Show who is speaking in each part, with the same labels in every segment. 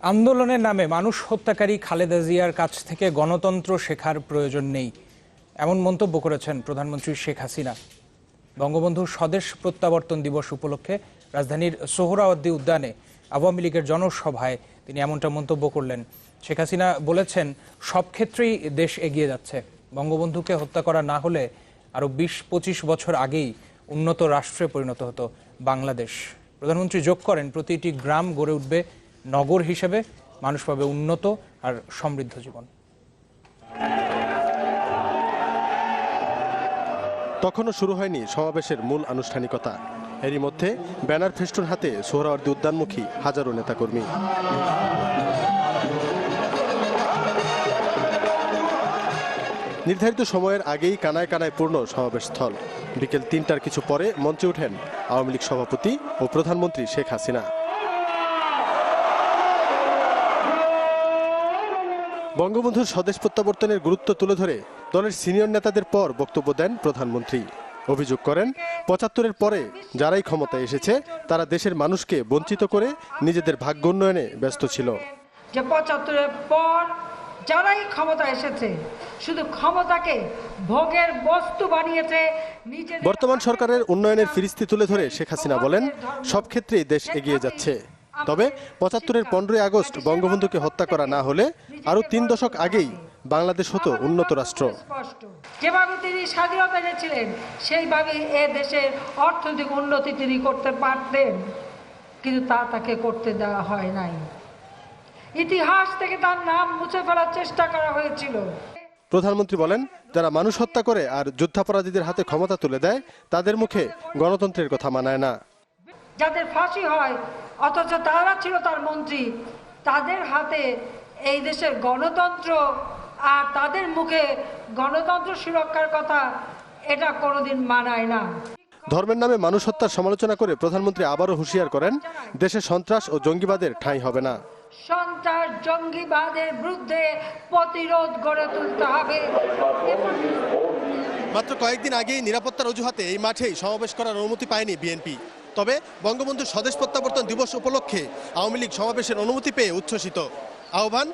Speaker 1: আন্দোলনের নামে মানুষ হত্যাকারী খালেদা জিয়ার কাছ থেকে গণতন্ত্র শেখার প্রয়োজন নেই, এমন মন্তব্য করেছেন প্রধানমন্ত্রী শেখ হাসিনা। বঙ্গবন্ধুর স্বদেশ প্রত্যাবর্তন দিবস উপলক্ষে রাজধানীর সোহরাওয়ার্দী উদ্যানে আওয়ামী লীগের জনসভায় তিনি এমনটা মন্তব্য করলেন। শেখ হাসিনা বলেছেন, সব ক্ষেত্রেই দেশ এগিয়ে যাচ্ছে। বঙ্গবন্ধুকে হত্যা করা না হলে আরও বিশ পঁচিশ বছর আগেই উন্নত রাষ্ট্রে পরিণত হতো বাংলাদেশ। প্রধানমন্ত্রী যোগ করেন, প্রতিটি গ্রাম গড়ে উঠবে নগর হিসেবে মানুষ পাবে উন্নত আর সমৃদ্ধ জীবন।
Speaker 2: তখনও শুরু হয়নি সমাবেশের মূল আনুষ্ঠানিকতা। এরই মধ্যে ব্যানার ফেস্টুন হাতে সোহরাওয়ার্দী উদ্যানমুখী হাজারো নেতাকর্মী। নির্ধারিত সময়ের আগেই কানায় কানায় পূর্ণ সমাবেশ স্থল বিকেল তিনটার কিছু পরে মঞ্চে ওঠেন আওয়ামী লীগ সভাপতি ও প্রধানমন্ত্রী শেখ হাসিনা। বঙ্গবন্ধুর স্বদেশ প্রত্যাবর্তনের গুরুত্ব তুলে ধরে দলের সিনিয়র নেতাদের পর বক্তব্য দেন প্রধানমন্ত্রী। অভিযোগ করেন পঁচাত্তরের পরে যারাই ক্ষমতায় এসেছে তারা দেশের মানুষকে বঞ্চিত করে নিজেদের ভাগ্য উন্নয়নে ব্যস্ত ছিল।
Speaker 3: যে পঁচাত্তরের পর যারাই ক্ষমতা এসেছে শুধু ক্ষমতাকে ভোগের বস্তু বানিয়েছে
Speaker 2: বর্তমান সরকারের উন্নয়নের ফিরিস্তি তুলে ধরে শেখ হাসিনা বলেন সব ক্ষেত্রেই দেশ এগিয়ে যাচ্ছে। তবে পঁচাত্তরের পনেরোই আগস্ট বঙ্গবন্ধুকে হত্যা করা না হলে আরও তিন দশক আগেই বাংলাদেশ হতো উন্নত রাষ্ট্র।
Speaker 3: যেভাবে তিনি স্বাধীনতা এনেছিলেন সেইভাবে এ দেশের অর্থনৈতিক উন্নতি তিনি করতে পারতেন কিন্তু তা তাকে করতে দেওয়া হয় নাই। ইতিহাস থেকে তার নাম মুছে ফেলার চেষ্টা করা হয়েছিল।
Speaker 2: প্রধানমন্ত্রী বলেন যারা মানুষ হত্যা করে আর যুদ্ধাপরাধীদের হাতে ক্ষমতা তুলে দেয় তাদের মুখে গণতন্ত্রের কথা মানায় না।
Speaker 3: যাদের ফাঁসি হয় অথচ তারা ছিল তার মন্ত্রী তাদের হাতে এই দেশের গণতন্ত্র আর তাদের মুখে গণতন্ত্র সুরক্ষার কথা এটা কোনোদিন মানায় না।
Speaker 2: ধর্মের নামে মানুষ হত্যার সমালোচনা করে প্রধানমন্ত্রী আবারও হুঁশিয়ার করেন দেশে সন্ত্রাস ও জঙ্গিবাদের ঠাঁই হবে না।
Speaker 3: সন্ত্রাস জঙ্গিবাদের বিরুদ্ধে প্রতিরোধ গড়ে তুলতে হবে।
Speaker 2: মাত্র কয়েকদিন আগেই নিরাপত্তার অজুহাতে এই মাঠেই সমাবেশ করার অনুমতি পায়নি বিএনপি। তবে বঙ্গবন্ধু স্বদেশ প্রত্যাবর্তন দিবস উপলক্ষে আওয়ামী লীগ সমাবেশের অনুমতি পেয়ে উচ্ছ্বসিত। আহ্বান,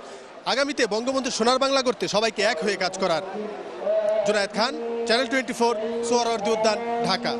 Speaker 2: আগামীতে বঙ্গবন্ধু সোনার বাংলা করতে সবাইকে এক হয়ে কাজ করার। Junaid Khan, channel twenty four Suhrawardy Udyan, Dhaka.